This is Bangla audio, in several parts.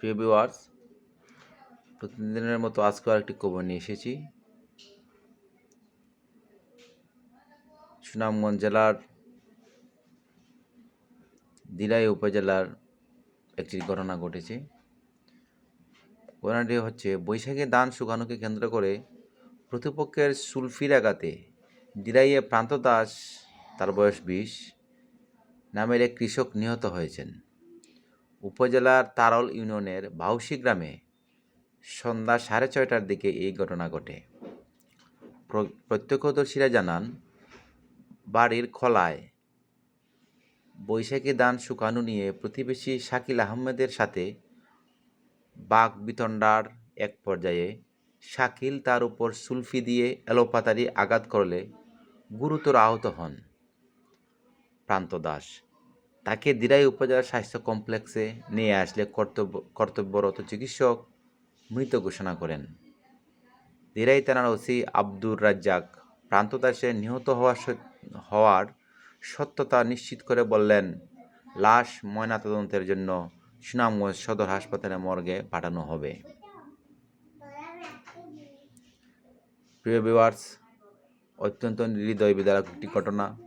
প্রিয় ভিউয়ার্স প্রতিদিনের মতো আজকেও একটি খবর নিয়ে এসেছি। সুনামগঞ্জ জেলার দিলাই উপজেলার একটি ঘটনা ঘটেছে। ঘটনাটি হচ্ছে, বৈশাখে দান শুকানোকে কেন্দ্র করে প্রতিপক্ষের সুলফির আঘাতে দিরাইয়ে প্রান্ত দাস তার বয়স বিশ, নামের এক কৃষক নিহত হয়েছেন। উপজেলার তারল ইউনিয়নের বাউসি গ্রামে সন্ধ্যা সাড়ে ছয়টার দিকে এই ঘটনা ঘটে। প্রত্যক্ষদর্শীরা জানান, বাড়ির খলায় বৈশাখী দান শুকানো নিয়ে প্রতিবেশী শাকিল আহমেদের সাথে বাঘ বিতণ্ডার এক পর্যায়ে শাকিল তার উপর সুলফি দিয়ে এলোপাতারি আঘাত করলে গুরুতর আহত হন। প্রান্ত দাস তাকে দিরাই উপজেলা স্বাস্থ্য কমপ্লেক্সে নিয়ে আসলে কর্তব্য, কর্তব্যরত চিকিৎসক মৃত ঘোষণা করেন। দিরাই থানার ওসি আব্দুর রাজ্জাক প্রান্ত দাসের নিহত হওয়া সত- হওয়ার সত্যতা নিশ্চিত করে বললেন, লাশ ময়নাতদন্তের জন্য সুনামগঞ্জ সদর হাসপাতালে মর্গে পাঠানো হবে। প্রিয় ভিউয়ার্স, অত্যন্ত হৃদয় বিদারক একটি ঘটনা।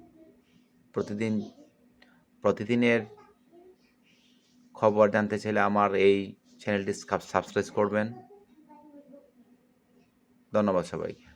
প্রতিদিন প্রতিদিনের খবর জানতে চাইলে আমার এই চ্যানেলটি সাবস্ক্রাইব করবেন। ধন্যবাদ সবাইকে।